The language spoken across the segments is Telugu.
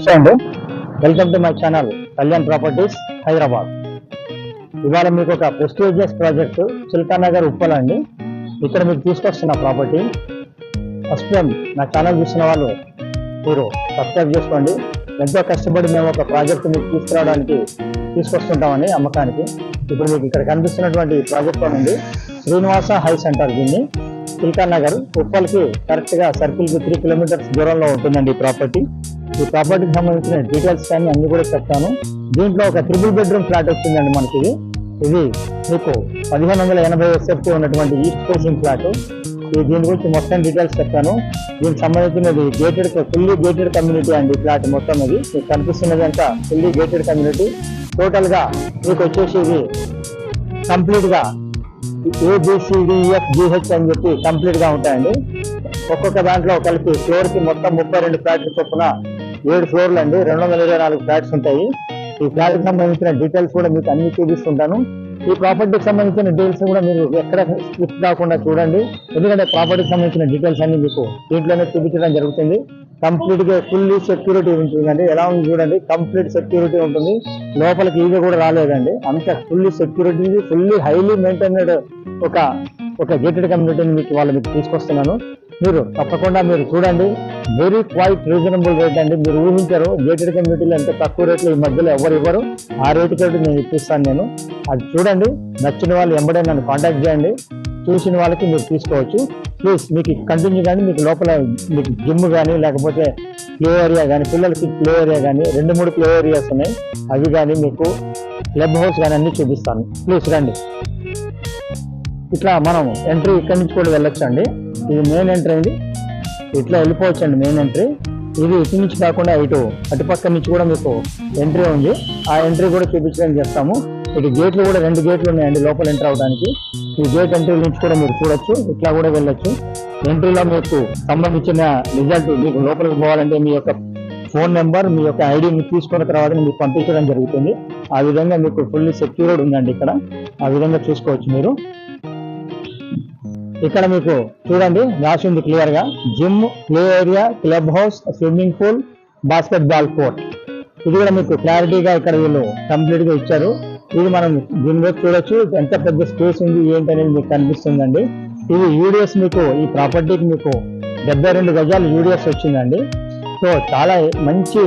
నమస్తే అండి. Welcome to my channel Kalyan properties Hyderabad ఇవాళ మీకు ఒక ప్రెస్టీజియస్ ప్రాజెక్ట్ సుల్తాన్ నగర్ ఉప్పల్ అండి. ఇక్కడ మీకు తీసుకొస్తున్న ప్రాపర్టీ ఫస్ట్ టైం నా ఛానల్ చూసిన వాళ్ళు మీరు సబ్స్క్రైబ్ చేసుకోండి. ఎంతో కష్టపడి మేము ఒక ప్రాజెక్ట్ మీకు తీసుకురావడానికి తీసుకొస్తుంటామని అమ్మకానికి ఇప్పుడు మీకు ఇక్కడ కనిపిస్తున్నటువంటి ప్రాజెక్ట్ నుండి శ్రీనివాస హై సెంటర్ దీన్ని. సుల్తాన్ నగర్ ఉప్పల్కి కరెక్ట్గా సర్కిల్కి త్రీ కిలోమీటర్స్ దూరంలో ఉంటుందండి ఈ ప్రాపర్టీ ఈ ప్రాపర్టీకి సంబంధించిన డీటెయిల్స్ కానీ అన్ని కూడా చెప్తాను. దీంట్లో ఒక త్రిబుల్ బెడ్రూమ్ ఫ్లాట్ వచ్చిందండి మనకి ఇది. మీకు పదిహేను వందల ఎనభై ఎస్ఎఫ్టీ ఉన్నటువంటి ఈస్ట్ కోచింగ్ ఫ్లాట్ ఈ దీని గురించి మొత్తం డీటెయిల్స్ చెప్తాను. దీనికి సంబంధించినది గేటెడ్ ఫుల్లీ గేటెడ్ కమ్యూనిటీ అండి ఫ్లాట్ మొత్తం ఇది. మీకు కనిపిస్తున్నది అంతా ఫుల్లీ గేటెడ్ కమ్యూనిటీ టోటల్గా మీకు వచ్చేసి ఇది కంప్లీట్గా ఏబిసిడిఎఫ్ జిహెచ్ e, అని చెప్పి కంప్లీట్గా ఉంటాయండి. ఒక్కొక్క దాంట్లో కలిపి ఫ్లోర్కి మొత్తం ముప్పై రెండు ఫ్లాట్లు చొప్పున ఏడు ఫ్లోర్లు అండి. రెండు వందల ఇరవై నాలుగు ఫ్లాట్స్ ఉంటాయి. ఈ ఫ్లాట్కి సంబంధించిన డీటెయిల్స్ కూడా మీకు అన్ని చూపిస్తుంటాను. ఈ ప్రాపర్టీకి సంబంధించిన డీటెయిల్స్ కూడా మీరు ఎక్కడ స్కిప్ కాకుండా చూడండి. ఎందుకంటే ప్రాపర్టీకి సంబంధించిన డీటెయిల్స్ అన్ని మీకు దీంట్లోనే చూపించడం జరుగుతుంది. కంప్లీట్గా ఫుల్లీ సెక్యూరిటీ ఉంటుందండి. ఎలా ఉంది చూడండి. కంప్లీట్ సెక్యూరిటీ ఉంటుంది. లోపలికి ఈగ కూడా రాలేదండి. అంత fully security fully highly maintained ఒక ఒక గేటెడ్ కమ్యూనిటీని మీకు వాళ్ళు మీకు తీసుకొస్తున్నాను. మీరు తప్పకుండా మీరు చూడండి. వెరీ క్వైట్ రీజనబుల్ రేట్ అండి. మీరు ఊహించారు గేటెడ్ కమ్యూనిటీలో ఎంత తక్కువ రేట్లు ఈ మధ్యలో ఎవరు ఇవ్వరు. ఆ రేటు నేను ఇప్పిస్తాను నేను. అది చూడండి. నచ్చిన వాళ్ళు ఎంబడే నన్ను కాంటాక్ట్ చేయండి. చూసిన వాళ్ళకి మీరు తీసుకోవచ్చు. ప్లీజ్ మీకు కంటిన్యూ కానీ మీకు లోపల మీకు జిమ్ కానీ లేకపోతే ప్లే ఏరియా కానీ పిల్లలకి ప్లే ఏరియా కానీ రెండు మూడు ప్లే ఏరియాస్ ఉన్నాయి. అవి కానీ మీకు క్లబ్ హౌస్ కానీ అన్ని చూపిస్తాను. ప్లీజ్ రండి. ఇట్లా మనం ఎంట్రీ ఇక్కడి నుంచి కూడా వెళ్ళొచ్చు అండి ఇది మెయిన్ ఎంట్రీ అండి. ఇట్లా వెళ్ళిపోవచ్చు అండి మెయిన్ ఎంట్రీ ఇది ఇటు నుంచి కాకుండా ఇటు అటుపక్క నుంచి కూడా మీకు ఎంట్రీ ఉంది. ఆ ఎంట్రీ కూడా చూపించడం చేస్తాము ఇటు గేట్లు కూడా రెండు గేట్లు ఉన్నాయండి లోపల ఎంటర్ అవడానికి. ఈ గేట్ ఎంట్రీ నుంచి కూడా మీరు చూడొచ్చు. ఇట్లా కూడా వెళ్ళొచ్చు. ఎంట్రీలో మీకు సంబంధించిన రిజల్ట్ మీకు లోపలికి పోవాలంటే మీ యొక్క ఫోన్ నెంబర్ మీ యొక్క ఐడిని తీసుకున్న తర్వాత మీకు పంపించడం జరుగుతుంది. ఆ విధంగా మీకు ఫుల్లీ సెక్యూర్డ్ ఉందండి ఇక్కడ. ఆ విధంగా చూసుకోవచ్చు మీరు. ఇక్కడ మీకు చూడండి రాసి ఉంది క్లియర్గా. Gym play area club house swimming pool basketball court. ఇది కూడా మీకు క్లారిటీగా ఇక్కడ వీళ్ళు కంప్లీట్గా ఇచ్చారు. ఇది మనం దీనిలో చూడొచ్చు. ఎంత పెద్ద స్పేస్ ఉంది ఏంటి అనేది మీకు కనిపిస్తుందండి. ఇది యూడిఎస్ మీకు ఈ ప్రాపర్టీకి మీకు డెబ్బై రెండు గజాలు యూడిఎస్ వచ్చిందండి. సో చాలా మంచి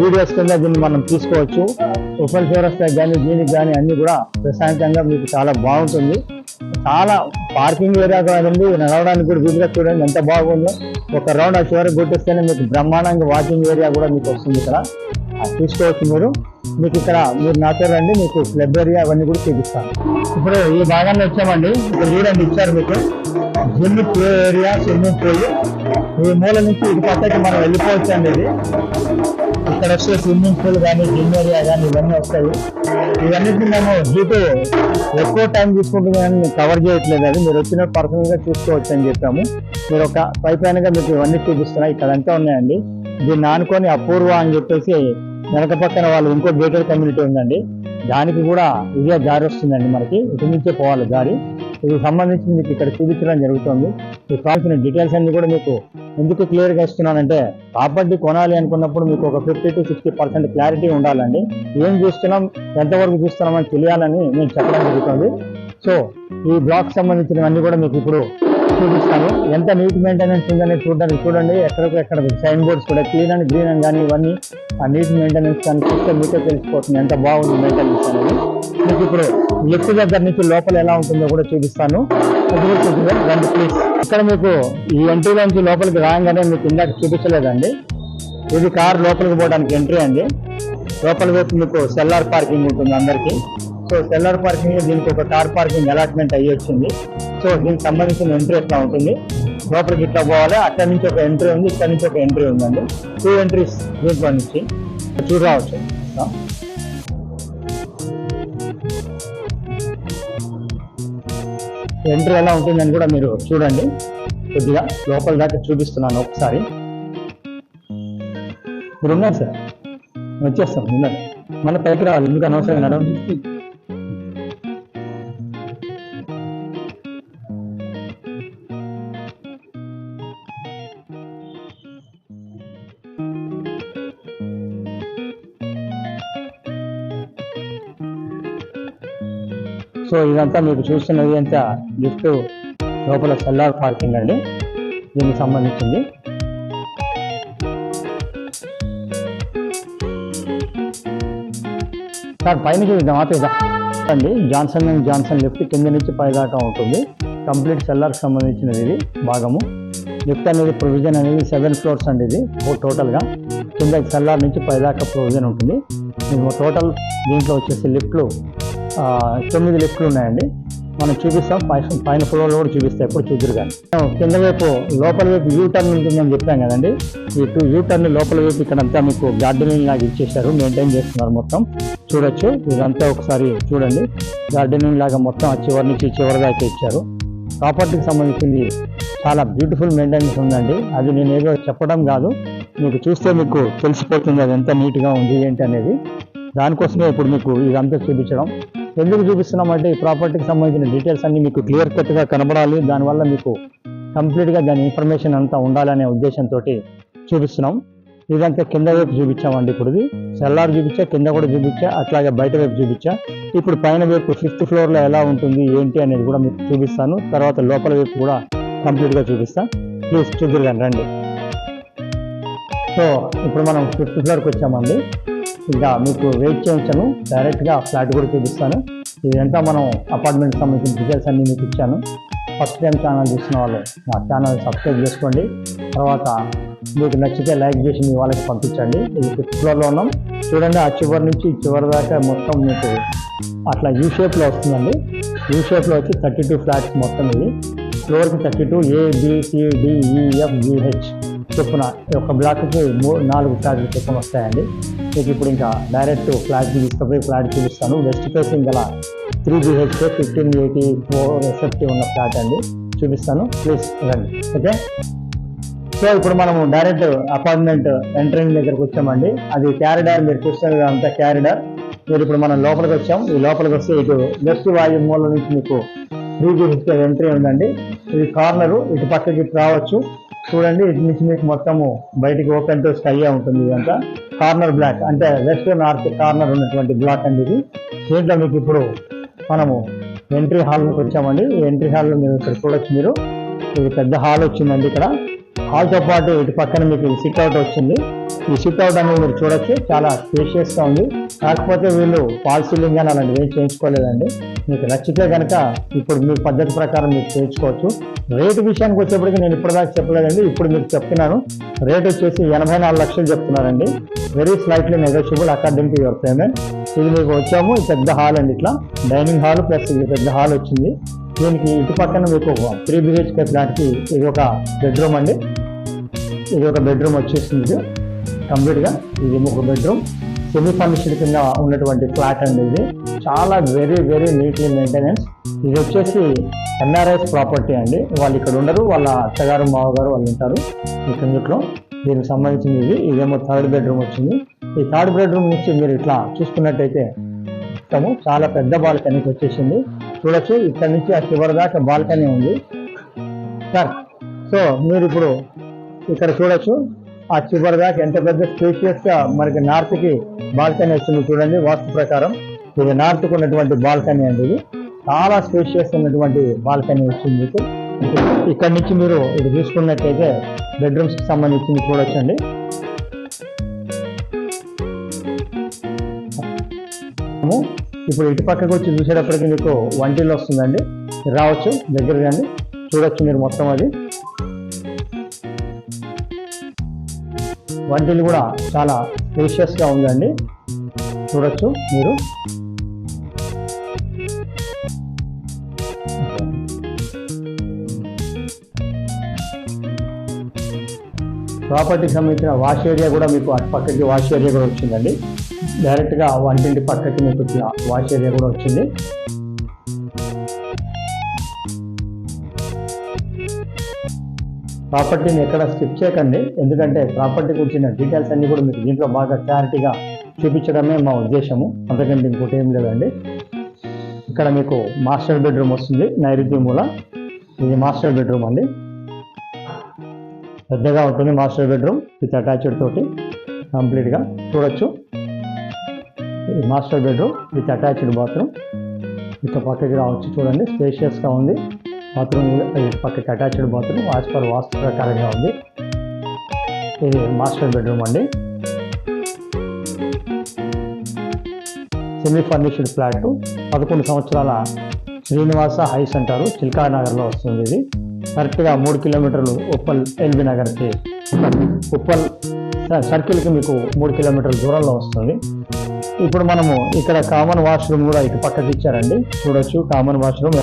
యూడిఎస్ కింద దీన్ని మనం తీసుకోవచ్చు. ఓపెన్ ఫేరస్ కానీ దీనికి కానీ అన్ని కూడా ప్రశాంతంగా మీకు చాలా బాగుంటుంది. చాలా పార్కింగ్ ఏరియా కాదండి. నడవడానికి కూడా వీలుగా చూడండి. ఎంత బాగుందో. ఒక రౌండ్ ఆ చివరికి కొట్టేస్తేనే మీకు బ్రహ్మాండంగా వాకింగ్ ఏరియా కూడా మీకు వస్తుంది ఇక్కడ. తీసుకోవచ్చు చూసుకోవచ్చు మీరు. మీకు ఇక్కడ మీరు నాతో రండి. మీకు క్లబ్ ఏరియా అవన్నీ కూడా చూపిస్తాను. ఇప్పుడు ఈ భాగాన్ని వచ్చామండి. ఇక్కడ చూడండి ఇచ్చారు మీకు. Gym play area swimming pool. ఈ మూల నుంచి ఇది పక్కకి మనం వెళ్ళిపోవచ్చు అండి ఇది ఇక్కడ వచ్చే స్విమ్మింగ్ పూల్ కానీ జిమ్ ఏరియా కానీ ఇవన్నీ వస్తాయి. ఇవన్నీ మేము డ్యూటీ ఎక్కువ టైం తీసుకుంటుంది కానీ మేము కవర్ చేయట్లేదు. అది మీరు వచ్చిన పర్సనల్గా చూసుకోవచ్చు అని చెప్పాము. మీరు ఒక పై మీకు ఇవన్నీ చూపిస్తున్నా ఇక్కడ అంతా ఉన్నాయండి. దీన్ని ఆనుకొని అపూర్వ అని చెప్పేసి వెనక పక్కన వాళ్ళు ఇంకో గేటెడ్ కమ్యూనిటీ ఉందండి. దానికి కూడా ఇదే దారి వస్తుందండి మనకి. ఇటు నుంచే పోవాలి దారి. ఇది సంబంధించి మీకు ఇక్కడ చూపించడం జరుగుతుంది. మీకు కావాల్సిన డీటెయిల్స్ అన్ని కూడా మీకు ఎందుకు క్లియర్గా ఇస్తున్నానంటే ప్రాపర్టీ కొనాలి అనుకున్నప్పుడు మీకు ఒక fifty to sixty percent clarity ఉండాలండి. ఏం చూస్తున్నాం ఎంతవరకు చూస్తున్నామని తెలియాలని నేను చెప్పడం జరుగుతుంది. సో ఈ బ్లాక్ సంబంధించినవన్నీ కూడా మీకు ఇప్పుడు చూపిస్తాను ఎంత నీట్ మెయింటెనెన్స్ ఉందని చూడడానికి చూడండి. ఎక్కడికి ఎక్కడ సైన్ బోర్డ్స్ కూడా క్లీన్ అండ్ గ్రీన్ అని కానీ ఇవన్నీ ఆ నీట్ మెయింటెనెన్స్ కానీ చూస్తే మీకే తెలిసిపోతుంది ఎంత బాగుంది మెయింటెనెన్స్ అనేది. మీకు ఇప్పుడు లిఫ్ట్ దగ్గర నుంచి లోపల ఎలా ఉంటుందో కూడా చూపిస్తాను. చూపిస్తాను రండి ప్లీజ్ ఇక్కడ మీకు ఈ ఎంట్రీ నుంచి లోపలికి రాగానే మీకు ఇందాక చూపించలేదండి. ఇది కార్ లోపలికి పోవడానికి ఎంట్రీ అండి. లోపల వైపు మీకు సెల్లార్ పార్కింగ్ ఉంటుంది అందరికీ. సో సెల్లార్ పార్కింగ్ దీనికి ఒక కార్ పార్కింగ్ అలాట్మెంట్ అయ్యి వచ్చింది. సో దీనికి సంబంధించిన ఎంట్రీ ఎట్లా ఉంటుంది? లోపలికి ఇట్లా పోవాలి అక్కడ నుంచి ఒక ఎంట్రీ ఉంది ఇక్కడ నుంచి ఒక ఎంట్రీ ఉందండి. టూ ఎంట్రీస్ దీంట్లో నుంచి చూడవచ్చు. ఎంట్రీ ఎలా ఉంటుందని కూడా మీరు చూడండి. కొద్దిగా లోపల దాకా చూపిస్తున్నాను ఒకసారి. మీరు ఉన్నారు సార్. వచ్చేస్తాం ఉన్నారు మళ్ళీ పైకి రావాలి ఎందుకు అనవసరం నడవండి సో ఇదంతా మీకు చూస్తున్నది అంతా లిఫ్ట్ లోపల సెల్లార్ పార్కింగ్ అండి. దీనికి సంబంధించింది. సార్ పైన చూద్దాం ఆపేదా అండి జాన్సన్ అండ్ జాన్సన్ లిఫ్ట్ కింద నుంచి పైదాకా ఉంటుంది. కంప్లీట్ సెల్లార్కి సంబంధించినది ఇది భాగము. లిఫ్ట్ అనేది ప్రొవిజన్ అనేది సెవెన్ ఫ్లోర్స్ అండి ఇది టోటల్గా. కింద సెల్లార్ నుంచి పైదాకా ప్రొవిజన్ ఉంటుంది. మేము టోటల్ దీంట్లో వచ్చేసి లిఫ్ట్లు తొమ్మిది లిఫ్ట్లు ఉన్నాయండి. మనం చూపిస్తాం. పై- పైన ఫ్లోర్లో కూడా చూపిస్తాం ఎప్పుడు చూద్దరు కానీ కింద వైపు లోపల వైపు యూ టర్న్ ఉంటుందని చెప్పాం కదండి. ఈ టూ యూ టర్న్ లోపల వైపు ఇక్కడంతా మీకు గార్డెనింగ్ లాగా ఇచ్చేసారు మెయింటైన్ చేస్తున్నారు మొత్తం. చూడొచ్చు. ఇదంతా ఒకసారి చూడండి. గార్డెనింగ్ లాగా మొత్తం ఆ చివరి నుంచి చివరి దాకా ఇచ్చారు. ప్రాపర్టీకి సంబంధించింది చాలా బ్యూటిఫుల్ మెయింటెనెన్స్ ఉందండి. అది నేను ఏదో చెప్పడం కాదు. మీకు చూస్తే మీకు తెలిసిపోతుంది అది ఎంత నీట్గా ఉంది ఏంటి అనేది. దానికోసమే ఇప్పుడు మీకు ఇదంతా చూపించడం. ఎందుకు చూపిస్తున్నామంటే ఈ ప్రాపర్టీకి సంబంధించిన డీటెయిల్స్ అన్ని మీకు క్లియర్ కట్గా కనబడాలి. దానివల్ల మీకు కంప్లీట్గా దాని ఇన్ఫర్మేషన్ అంతా ఉండాలనే ఉద్దేశంతో చూపిస్తున్నాం. ఇదంతా కింద వైపు చూపించామండి ఇప్పుడు ఇది సెల్లార్ చూపించా కింద కూడా చూపించా అట్లాగే బయట వైపు చూపించా. ఇప్పుడు పైన వైపు ఫిఫ్త్ ఫ్లోర్లో ఎలా ఉంటుంది ఏంటి అనేది కూడా మీకు చూపిస్తాను. తర్వాత లోపల వైపు కూడా కంప్లీట్గా చూపిస్తా. ప్లీజ్ చూద్దరు కానీ రండి. సో ఇప్పుడు మనం ఫిఫ్త్ ఫ్లోర్కి వచ్చామండి. ఇంకా మీకు వెయిట్ చేయించాను. డైరెక్ట్గా ఫ్లాట్ కూడా చూపిస్తాను. ఇదంతా మనం అపార్ట్మెంట్ సంబంధించిన డీటెయిల్స్ అన్నీ మీకు ఇచ్చాను. ఫస్ట్ టైం ఛానల్ చూసిన వాళ్ళు నా ఛానల్ సబ్స్క్రైబ్ చేసుకోండి. తర్వాత మీకు నచ్చితే లైక్ చేసి మీ వాళ్ళకి పంపించండి. ఇది ఫిఫ్త్ ఫ్లోర్లో ఉన్నాం. చూడండి ఆ చివరి నుంచి చివరి దాకా మొత్తం మీకు అట్లా యూ షేప్లో వస్తుందండి. యూ షేప్లో వచ్చి థర్టీ టూ ఫ్లాట్స్ మొత్తం ఇది. ఫ్లోర్కి థర్టీ టూ ఏబిసిడిఈఎఫ్ జిహెచ్ చొప్పున ఒక బ్లాక్కి మూడు నాలుగు ఫ్లాట్లు చొప్పున వస్తాయండి. మీకు ఇప్పుడు ఇంకా డైరెక్ట్ ఫ్లాట్కి తీసుకుపోయి ఫ్లాట్ చూపిస్తాను. వెస్ట్ ఫేసింగ్ గల three BHK fifteen eighty four SFT ఉన్న ఫ్లాట్ అండి. చూపిస్తాను. ప్లీజ్ రండి. ఓకే సో ఇప్పుడు మనము డైరెక్ట్ అపార్ట్మెంట్ ఎంట్రింగ్ దగ్గరకు వచ్చామండి. అది క్యారిడార్ మీరు చూస్తారు అంతా క్యారిడార్ మీరు ఇప్పుడు మనం లోపలికి వచ్చాం ఈ లోపలికి వస్తే ఇటు లెఫ్ట్ వాయు మూల నుంచి మీకు త్రీ బిహెచ్కే ఎంట్రీ ఉందండి. ఇది కార్నరు ఇటు పక్కకి ఇటు రావచ్చు. చూడండి ఇటు నుంచి మీకు మొత్తము బయటికి ఓపెన్తో స్కై ఉంటుంది ఇదంతా. కార్నర్ బ్లాక్ అంటే వెస్ట్ నార్త్ కార్నర్ ఉన్నటువంటి బ్లాక్ అండి ఇది. దీంట్లో మీకు ఇప్పుడు మనము ఎంట్రీ హాల్లోకి వచ్చామండి. ఈ ఎంట్రీ హాల్లో మీరు ఇక్కడ చూడొచ్చు మీరు. ఇది పెద్ద హాల్ వచ్చిందండి ఇక్కడ. హాల్తో పాటు ఇటు పక్కన మీకు సిట్అవుట్ వచ్చింది. ఈ సిట్అవుట్ అనేది మీరు చూడొచ్చు. చాలా స్పేషియస్గా ఉంది. కాకపోతే వీళ్ళు ఫాల్ సీలింగ్ అని అలాంటివి ఏం చేయించుకోలేదండి. మీకు నచ్చితే కనుక ఇప్పుడు మీ పద్ధతి ప్రకారం మీరు చేయించుకోవచ్చు. రేటు విషయానికి వచ్చేప్పటికి నేను ఇప్పటిదాకా చెప్పలేదండి. ఇప్పుడు మీకు చెప్తున్నాను. రేట్ వచ్చేసి ఎనభై నాలుగు లక్షలు చెప్తున్నారండి. Very slightly negotiable according to your payment ఇది మీకు వచ్చాము. పెద్ద హాల్ అండి ఇట్లా. డైనింగ్ హాల్ ప్లస్ ఇది పెద్ద హాల్ వచ్చింది. దీనికి ఇటు పక్కన మీకు త్రీ బిహెచ్కే ఫ్లాట్కి ఇది ఒక బెడ్రూమ్ అండి. ఇది ఒక బెడ్రూమ్ వచ్చేసింది. కంప్లీట్గా ఇది ఒక బెడ్రూమ్ సెమీ ఫర్నిష్డ్ కింద ఉన్నటువంటి ఫ్లాట్ అండి ఇది. చాలా వెరీ వెరీ నీట్లీ మెయింటెనెన్స్ ఇది వచ్చేసి ఎన్ఆర్ఎస్ ప్రాపర్టీ అండి. వాళ్ళు ఇక్కడ ఉండరు. వాళ్ళ అత్తగారు మావగారు వాళ్ళు ఉంటారు ఈ కిందట్లో. దీనికి సంబంధించింది ఇది. ఇదేమో థర్డ్ బెడ్రూమ్ వచ్చింది. ఈ థర్డ్ బెడ్రూమ్ నుంచి మీరు ఇట్లా చూసుకున్నట్టయితే మొత్తము చాలా పెద్ద బాల్కనీకి వచ్చేసింది. చూడొచ్చు ఇక్కడ నుంచి ఆ చివరి దాకా బాల్కనీ ఉంది. సార్ సో మీరు ఇప్పుడు ఇక్కడ చూడొచ్చు ఆ చివరి దాకా ఎంత పెద్ద స్పేషియస్గా మనకి నార్త్కి బాల్కనీ వచ్చింది చూడండి వాస్తు ప్రకారం. ఇది నార్త్ ఉన్నటువంటి బాల్కనీ అండి ఇది. చాలా స్పేషియస్ ఉన్నటువంటి బాల్కనీ వచ్చింది మీకు. ఇక్కడ నుంచి మీరు ఇది చూసుకున్నట్లయితే బెడ్రూమ్స్కి సంబంధించింది చూడొచ్చండి. ఇప్పుడు ఇటు పక్కకు వచ్చి చూసేటప్పటికి మీకు వంటిల్లు వస్తుందండి. రావచ్చు దగ్గర కానీ చూడొచ్చు మీరు మొత్తం అది. వంటిల్లు కూడా చాలా స్పేషియస్గా ఉందండి. చూడొచ్చు మీరు. ప్రాపర్టీకి సంబంధించిన వాష్ ఏరియా కూడా మీకు అటు పక్కకి వాష్ ఏరియా కూడా వచ్చిందండి. డైరెక్ట్గా వంటింటి పక్కకి మీకు వాష్ ఏరియా కూడా వచ్చింది. ప్రాపర్టీని ఎక్కడ స్కిప్ చేయకండి. ఎందుకంటే ప్రాపర్టీ గురించిన డీటెయిల్స్ అన్నీ కూడా మీకు దీంట్లో బాగా క్లారిటీగా చూపించడమే మా ఉద్దేశము. అంతకంటే ఇంకోటి ఏం లేదండి. ఇక్కడ మీకు మాస్టర్ బెడ్రూమ్ వస్తుంది నైరుతి మూల. ఇది మాస్టర్ బెడ్రూమ్ అండి. పెద్దగా ఉంటుంది మాస్టర్ బెడ్రూమ్. విత్ అటాచ్డ్ తోటి కంప్లీట్గా చూడొచ్చు. Master bedroom with attached bathroom. ఇక పక్కకి రావచ్చు చూడండి. స్పేషియస్గా ఉంది. బాత్రూమ్ పక్కకి attached bathroom as per vastu ప్రకారంగా ఉంది. ఇది మాస్టర్ బెడ్రూమ్ అండి. సెమీ ఫర్నిష్డ్ ఫ్లాట్ పదకొండు సంవత్సరాల శ్రీనివాస హైస్ అంటారు చిల్కా నగర్లో వస్తుంది ఇది. కరెక్ట్గా మూడు కిలోమీటర్లు ఉప్పల్ ఎల్బీ నగర్కి ఉప్పల్ సర్కిల్కి మీకు మూడు కిలోమీటర్ల దూరంలో వస్తుంది. ఇప్పుడు మనము ఇక్కడ కామన్ వాష్రూమ్ కూడా ఇటు పక్కకి ఇచ్చారండి. చూడొచ్చు కామన్ వాష్రూమ్.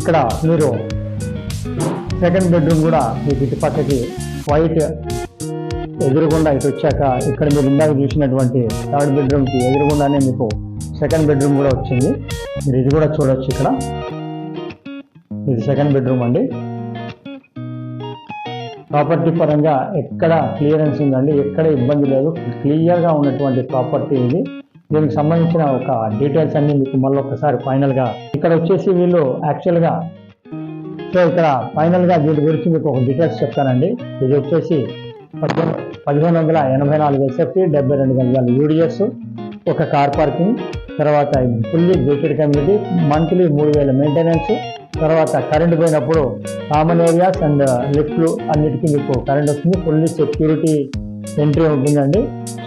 ఇక్కడ మీరు సెకండ్ బెడ్రూమ్ కూడా మీకు ఇటు పక్కకి వైట్ ఎదురుగుండా ఇటు వచ్చాక ఇక్కడ మీరు ఇందాక చూసినటువంటి థర్డ్ బెడ్రూమ్కి ఎదురుగుండానే మీకు సెకండ్ బెడ్రూమ్ కూడా వచ్చింది. మీరు ఇది కూడా చూడొచ్చు ఇక్కడ. ఇది సెకండ్ బెడ్రూమ్ అండి. ప్రాపర్టీ పరంగా ఎక్కడ క్లియరెన్స్ ఉందండి? ఎక్కడ ఇబ్బంది లేదు. క్లియర్గా ఉన్నటువంటి ప్రాపర్టీ ఇది. దీనికి సంబంధించిన ఒక డీటెయిల్స్ అన్ని మీకు మళ్ళీ ఒకసారి ఫైనల్గా ఇక్కడ వచ్చేసి వీళ్ళు యాక్చువల్గా సో ఇక్కడ ఫైనల్గా వీటి గురించి మీకు ఒక డీటెయిల్స్ చెప్తానండి. ఇది వచ్చేసి పద్దెనిమిది పదిహేను వందల ఎనభై నాలుగు ఎస్ఎఫ్టీ డెబ్బై రెండు గంటల యూడిఎస్ ఒక కార్ పార్కింగ్ తర్వాత ఫుల్లీ గేటెడ్ కమ్యూనిటీ మంత్లీ మూడు వేల మెయింటెనెన్స్ తర్వాత కరెంట్ పోయినప్పుడు కామన్ ఏరియాస్ అండ్ లిఫ్ట్లు అన్నిటికీ మీకు కరెంట్ వస్తుంది. ఫుల్లీ సెక్యూరిటీ ఎంట్రీ ఉంటుందండి.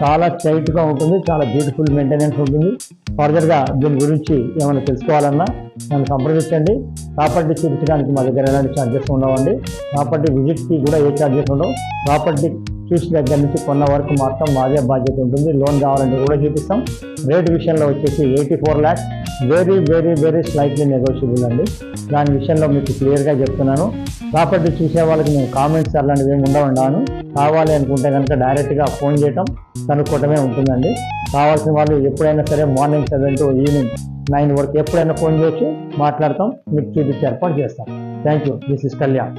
చాలా స్ట్రైట్గా ఉంటుంది చాలా బ్యూటిఫుల్ మెయింటెనెన్స్ ఉంటుంది. ఫర్దర్గా దీని గురించి ఏమైనా తెలుసుకోవాలన్నా నన్ను సంప్రదించండి. ప్రాపర్టీ చూపించడానికి మా దగ్గర ఎలాంటి ఛార్జెస్ ఉండవండి. ప్రాపర్టీ విజిట్కి కూడా ఏ ఛార్జెస్ ఉండవు. ప్రాపర్టీ చూసిన దగ్గర నుంచి కొన్న వరకు మాత్రం మాదే బాధ్యత ఉంటుంది. లోన్ కావాలంటే కూడా చూపిస్తాం. రేట్ విషయంలో వచ్చేసి eighty four lakhs very very very slightly negotiable అండి. దాని విషయంలో మీకు క్లియర్గా చెప్తున్నాను. ప్రాపర్టీ చూసే వాళ్ళకి నేను కామెంట్స్ అలాంటివి ఏమి ఉండవండాను కావాలి అనుకుంటే కనుక డైరెక్ట్గా ఫోన్ చేయటం కనుక్కోవటమే ఉంటుందండి. కావాల్సిన వాళ్ళు ఎప్పుడైనా సరే morning seven to evening nine వరకు ఎప్పుడైనా ఫోన్ చేయొచ్చు మాట్లాడతాం మీకు చూపించి ఏర్పాటు చేస్తాం. Thank you this is Kalyan